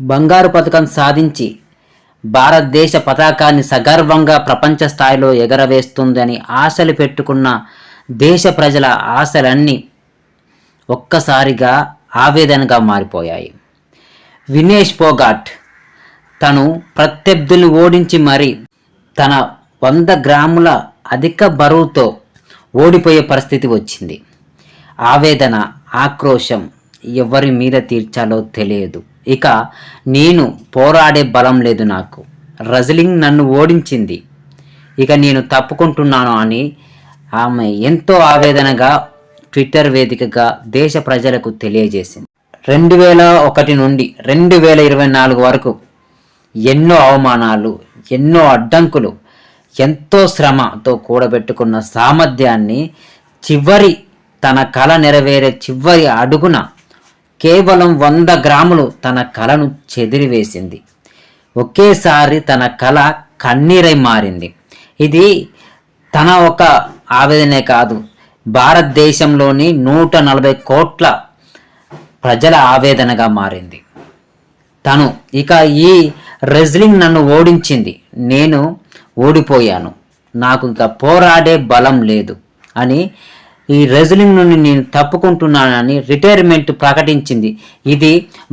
బంగారు పథకం సాధించి భారతదేశ పతాకాన్ని సగర్వంగా ప్రపంచ స్థాయిలో ఎగరవేస్తుందని ఆశలు పెట్టుకున్న దేశ ప్రజల ఆశలన్నీ ఒక్కసారిగా ఆవేదనగా మారిపోయాయి. వినేష్ పోగాట్ తను ప్రత్యర్థుల్ని ఓడించి మరి తన వంద గ్రాముల అధిక బరువుతో ఓడిపోయే పరిస్థితి వచ్చింది. ఆవేదన ఆక్రోశం ఎవరి మీద తీర్చాలో తెలియదు. ఇక నేను పోరాడే బలం లేదు నాకు. రజలింగ్ నన్ను ఓడించింది. ఇక నేను తప్పుకుంటున్నాను అని ఆమె ఎంతో ఆవేదనగా ట్విట్టర్ వేదికగా దేశ ప్రజలకు తెలియజేసింది. రెండు వేల ఒకటి నుండి రెండు వేల ఇరవై నాలుగు వరకు ఎన్నో అవమానాలు ఎన్నో అడ్డంకులు ఎంతో శ్రమతో కూడబెట్టుకున్న సామర్థ్యాన్ని చివరి తన కళ నెరవేరే చివరి అడుగున కేవలం వంద గ్రాములు తన కలను చెదిరివేసింది. ఒకేసారి తన కళ కన్నీరై మారింది. ఇది తన ఒక ఆవేదనే కాదు. భారతదేశంలోని నూట నలభై కోట్ల ప్రజల ఆవేదనగా మారింది. తను ఇక ఈ రెజ్లింగ్ నన్ను ఓడించింది. నేను ఓడిపోయాను. నాకు ఇక పోరాడే బలం లేదు అని ఈ రెజ్లింగ్ నుండి నేను తప్పుకుంటున్నానని రిటైర్మెంట్ ప్రకటించింది. ఇది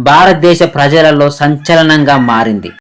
భారతదేశ ప్రజలలో సంచలనంగా మారింది.